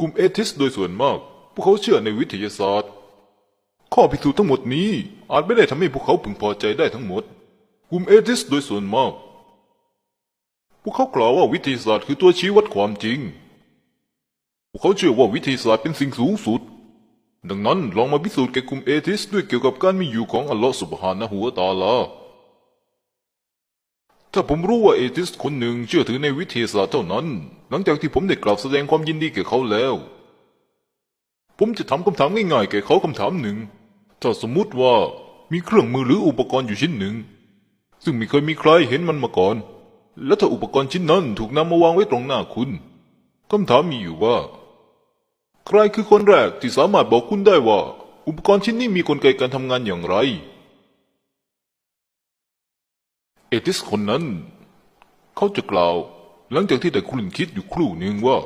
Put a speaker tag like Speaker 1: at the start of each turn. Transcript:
Speaker 1: กลุ่มเอทิสโดยส่วนมาก พวกเขาเชื่อในวิทยาศาสตร์ ข้อพิสูจน์ทั้งหมดนี้อาจไม่ได้ทำให้พวกเขาพึงพอใจได้ทั้งหมด กลุ่มเอทิสโดยส่วนมาก พวกเขากล่าวว่าวิทยาศาสตร์คือตัวชี้วัดความจริง พวกเขาเชื่อว่าวิทยาศาสตร์เป็นสิ่งสูงสุด ดังนั้นลองมาพิสูจน์แก่กลุ่มเอทิสด้วยเกี่ยวกับการมีอยู่ของอัลลอฮ์สุบฮานะฮูวตาลาถ้าผมรู้ว่าเอทิสคนหนึ่งเชื่อถือในวิทยาศาสตร์เท่านั้น ลังจากที่ผมได้กล่าวแสดงความยินดีแก่เขาแล้ว ผมจะถามคำถามง่ายๆแก่เขาคำถามหนึ่ง ถ้าสมมุติว่ามีเครื่องมือหรืออุปกรณ์อยู่ชิ้นหนึ่ง ซึ่งไม่เคยมีใครเห็นมันมาก่อน และถ้าอุปกรณ์ชิ้นนั้นถูกนำมาวางไว้ตรงหน้าคุณคำถามมีอยู่ว่า ใครคือคนแรกที่สามารถบอกคุณได้ว่า อุปกรณ์ชิ้นนี้มีกลไกการทำงานอย่างไรเอติสคนนั้น เขาจะกล่าว หลังจากที่แต่คุณคิดอยู่ครู่หนึ่งว่า